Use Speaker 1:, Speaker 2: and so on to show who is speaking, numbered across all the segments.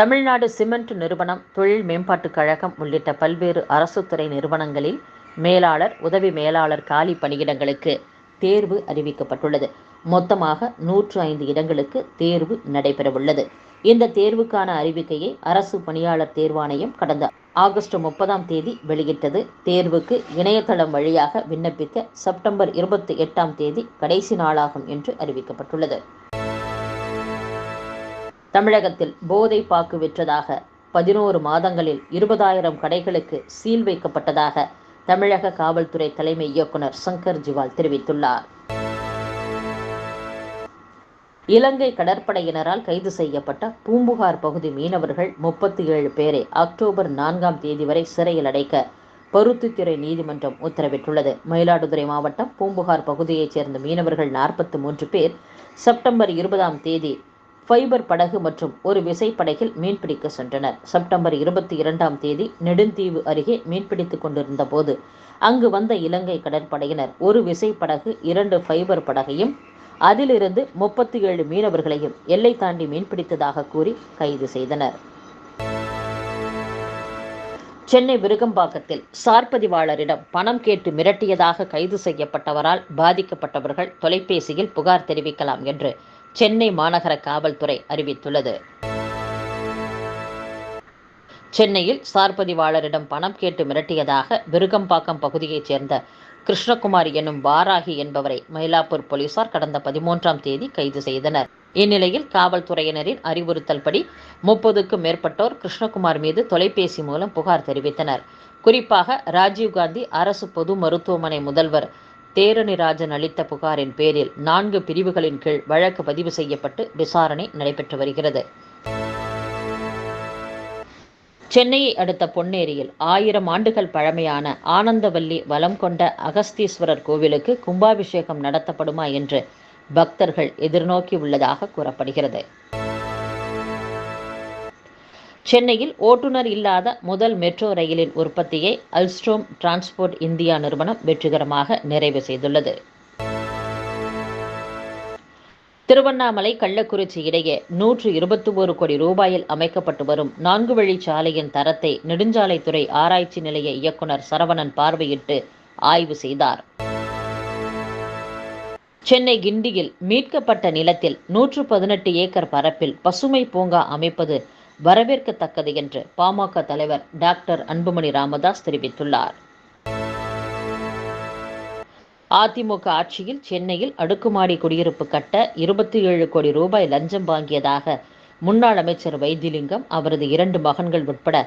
Speaker 1: Tamil Nadu cement நிறுவனம் தொழில் மேம்பாட்டுக் கழகம் உள்ளிட்ட பல்வேறு அரசுத்துறை நிறுவனங்களில் மேலாளர் உதவி மேலாளர் காலி பணியிடங்களுக்கு தேர்வு அறிவிக்கப்பட்டுள்ளது மொத்தமாக நூற்று ஐந்து இடங்களுக்கு தேர்வு நடைபெறவுள்ளது இந்த தேர்வுக்கான அறிவிக்கையை அரசு பணியாளர் தேர்வாணையம் கடந்த ஆகஸ்ட் முப்பதாம் தேதி வெளியிட்டது தேர்வுக்கு இணையதளம் வழியாக விண்ணப்பிக்க செப்டம்பர் இருபத்தி எட்டாம் தேதி கடைசி நாளாகும் என்று அறிவிக்கப்பட்டுள்ளது தமிழகத்தில் போதை பாக்கு விற்றதாக பதினோரு மாதங்களில் இருபதாயிரம் கடைகளுக்கு சீல் வைக்கப்பட்டதாக தமிழக காவல்துறை தலைமை இயக்குனர் சங்கர் ஜிவால் தெரிவித்துள்ளார் இலங்கை கடற்படையினரால் கைது செய்யப்பட்ட பூம்புகார் பகுதி மீனவர்கள் முப்பத்தி ஏழு பேரை அக்டோபர் நான்காம் தேதி வரை சிறையில் அடைக்க பருத்தித்துறை நீதிமன்றம் உத்தரவிட்டுள்ளது மயிலாடுதுறை மாவட்டம் பூம்புகார் பகுதியைச் சேர்ந்த மீனவர்கள் நாற்பத்தி மூன்று பேர் செப்டம்பர் இருபதாம் தேதி ஃபைபர் படகு மற்றும் ஒரு விசைப்படகில் மீன்பிடிக்க சென்றனர் செப்டம்பர் இருபத்தி இரண்டாம் தேதி நெடுந்தீவு அருகே மீன்பிடித்து கொண்டிருந்த போது அங்கு வந்த இலங்கை கடற்படையினர் ஒரு விசைப்படகு இரண்டு ஃபைபர் படகையும் அதிலிருந்து முப்பத்தி ஏழு மீனவர்களையும் எல்லை தாண்டி மீன்பிடித்ததாக கூறி கைது செய்தனர் சென்னை விருகம்பாக்கத்தில் சார்பதிவாளரிடம் பணம் கேட்டு மிரட்டியதாக கைது செய்யப்பட்டவரால் பாதிக்கப்பட்டவர்கள் தொலைபேசியில் புகார் தெரிவிக்கலாம் என்று சென்னை மாநகர காவல்துறை அறிவித்துள்ளது சென்னையில் பதிவாளரிடம் பணம் கேட்டு மிரட்டியதாக விருகம்பாக்கம் பகுதியைச் சேர்ந்த கிருஷ்ணகுமார் எனும் வாராகி என்பவரை மயிலாப்பூர் போலீசார் கடந்த பதிமூன்றாம் தேதி கைது செய்தனர் இந்நிலையில் காவல்துறையினரின் அறிவுறுத்தல்படி முப்பதுக்கும் மேற்பட்டோர் கிருஷ்ணகுமார் மீது தொலைபேசி மூலம் புகார் தெரிவித்தனர் குறிப்பாக ராஜீவ்காந்தி அரசு பொது மருத்துவமனை முதல்வர் தேரணிராஜன் அளித்த புகாரின் பேரில் நான்கு பிரிவுகளின் கீழ் வழக்கு பதிவு செய்யப்பட்டு விசாரணை நடைபெற்று வருகிறது சென்னையை அடுத்த பொன்னேரியில் ஆயிரம் ஆண்டுகள் பழமையான ஆனந்தவல்லி வலம் கொண்ட அகஸ்தீஸ்வரர் கோவிலுக்கு கும்பாபிஷேகம் நடத்தப்படுமா என்று பக்தர்கள் எதிர்நோக்கி உள்ளதாக கூறப்படுகிறது சென்னையில் ஓட்டுநர் இல்லாத முதல் மெட்ரோ ரயிலின் உற்பத்தியை அல்ஸ்ட்ரோம் டிரான்ஸ்போர்ட் இந்தியா நிறுவனம் வெற்றிகரமாக நிறைவு செய்துள்ளது திருவண்ணாமலை கள்ளக்குறிச்சி இடையே நூற்று இருபத்தி ஒரு கோடி ரூபாயில் அமைக்கப்பட்டு வரும் நான்கு வழிச்சாலையின் தரத்தை நெடுஞ்சாலைத்துறை ஆராய்ச்சி நிலைய இயக்குநர் சரவணன் பார்வையிட்டு ஆய்வு செய்தார் சென்னை கிண்டியில் மீட்கப்பட்ட நிலத்தில் நூற்று பதினெட்டு ஏக்கர் பரப்பில் பசுமை பூங்கா அமைப்பது வரவேற்கத்தக்கது என்று பாமக தலைவர் டாக்டர் அன்புமணி ராமதாஸ் தெரிவித்துள்ளார் அதிமுக ஆட்சியில் சென்னையில் அடுக்குமாடி குடியிருப்பு கட்ட இருபத்தி ஏழு கோடி ரூபாய் லஞ்சம் வாங்கியதாக முன்னாள் அமைச்சர் வைத்திலிங்கம் அவரது இரண்டு மகன்கள் உட்பட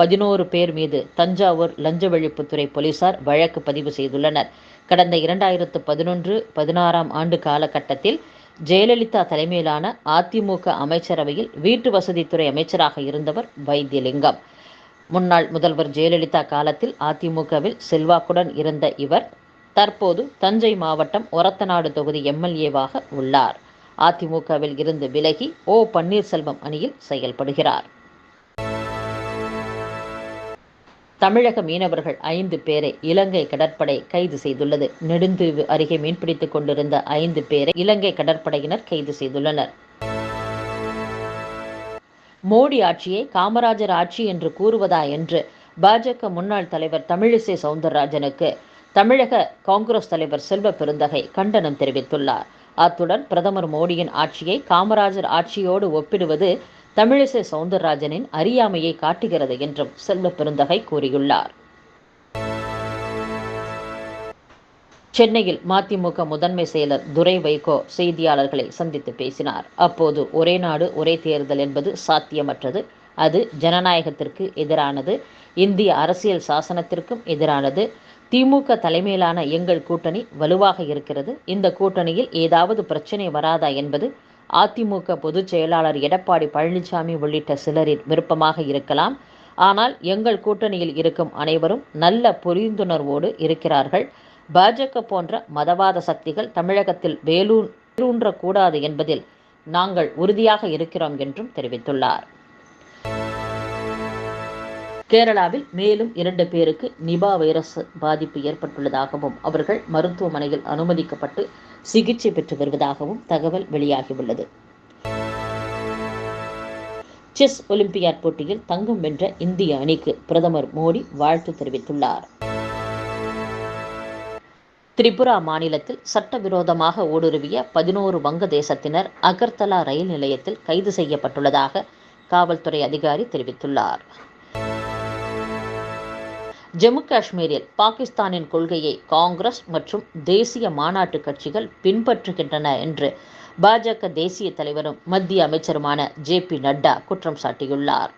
Speaker 1: பதினோரு பேர் மீது தஞ்சாவூர் லஞ்ச ஒழிப்புத்துறை போலீசார் வழக்கு பதிவு செய்துள்ளனர் கடந்த இரண்டாயிரத்து பதினொன்று பதினாறாம் ஆண்டு காலகட்டத்தில் ஜெயலலிதா தலைமையிலான அதிமுக அமைச்சரவையில் வீட்டு வசதித்துறை அமைச்சராக இருந்தவர் வைத்தியலிங்கம் முன்னாள் முதல்வர் ஜெயலலிதா காலத்தில் அதிமுகவில் செல்வாக்குடன் இருந்த இவர் தற்போது தஞ்சை மாவட்டம் ஒரத்தநாடு தொகுதி எம்எல்ஏவாக உள்ளார் அதிமுகவில் இருந்து விலகி ஓ பன்னீர்செல்வம் அணியில் செயல்படுகிறார் தமிழக மீனவர்கள் ஐந்து பேரை இலங்கை கடற்படை கைது செய்துள்ளது நெடுந்தீவு அருகே மீன்பிடித்துக் கொண்டிருந்த ஐந்து பேரை இலங்கை கடற்படையினர் கைது செய்துள்ளனர் மோடி ஆட்சியை காமராஜர் ஆட்சி என்று கூறுவதா என்று பாஜக முன்னாள் தலைவர் தமிழிசை சவுந்தரராஜனுக்கு தமிழக காங்கிரஸ் தலைவர் செல்வ பெருந்தகை கண்டனம் தெரிவித்துள்ளார் அத்துடன் பிரதமர் மோடியின் ஆட்சியை காமராஜர் ஆட்சியோடு ஒப்பிடுவது தமிழிசை சவுந்தரராஜனின் அறியாமையை காட்டுகிறது என்றும் செல்வ பெருந்தகை கூறியுள்ளார் சென்னையில் மதிமுக முதன்மை செயலர் துரை வைகோ செய்தியாளர்களை சந்தித்து பேசினார் அப்போது ஒரே நாடு ஒரே தேர்தல் என்பது சாத்தியமற்றது அது ஜனநாயகத்திற்கு எதிரானது இந்திய அரசியல் சாசனத்திற்கும் எதிரானது திமுக தலைமையிலான எங்கள் கூட்டணி வலுவாக இருக்கிறது இந்த கூட்டணியில் ஏதாவது பிரச்சனை வராதா என்பது அதிமுக பொதுச் செயலாளர் எடப்பாடி பழனிசாமி உள்ளிட்ட சிலரின் விருப்பமாக இருக்கலாம் ஆனால் எங்கள் கூட்டணியில் இருக்கும் அனைவரும் நல்ல புரிந்துணர்வோடு இருக்கிறார்கள் பாஜக போன்ற மதவாத சக்திகள் தமிழகத்தில் வேலூன்ற கூடாது என்பதில் நாங்கள் உறுதியாக இருக்கிறோம் என்றும் தெரிவித்துள்ளார் கேரளாவில் மேலும் இரண்டு பேருக்கு நிபா வைரஸ் பாதிப்பு ஏற்பட்டுள்ளதாகவும் அவர்கள் மருத்துவமனையில் அனுமதிக்கப்பட்டு சிகிச்சை பெற்று வருவதாகவும் தகவல் வெளியாகியுள்ளது செஸ் ஒலிம்பியாட் போட்டியில் தங்கம் வென்ற இந்திய அணிக்கு பிரதமர் மோடி வாழ்த்து தெரிவித்துள்ளார் திரிபுரா மாநிலத்தில் சட்டவிரோதமாக ஊடுருவிய பதினோரு வங்கதேசத்தினர் அகர்தலா ரயில் நிலையத்தில் கைது செய்யப்பட்டுள்ளதாக காவல்துறை அதிகாரி தெரிவித்துள்ளார் ஜம்மு காஷ்மீரில் பாகிஸ்தானின் கொள்கையை காங்கிரஸ் மற்றும் தேசிய மாநாட்டு கட்சிகள் பின்பற்றுகின்றன என்று பாஜக தேசிய தலைவரும் மத்திய அமைச்சருமான ஜே பி நட்டா குற்றம் சாட்டியுள்ளார்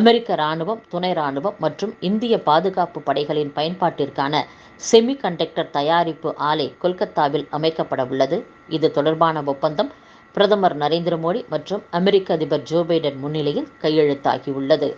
Speaker 1: அமெரிக்க ராணுவம் துணை ராணுவம் மற்றும் இந்திய பாதுகாப்பு படைகளின் பயன்பாட்டிற்கான செமிகண்டக்டர் தயாரிப்பு ஆலை கொல்கத்தாவில் அமைக்கப்பட உள்ளது இது தொடர்பான ஒப்பந்தம் பிரதமர் நரேந்திர மோடி மற்றும் அமெரிக்க அதிபர் ஜோ பைடன் முன்னிலையில் கையெழுத்தாகியுள்ளது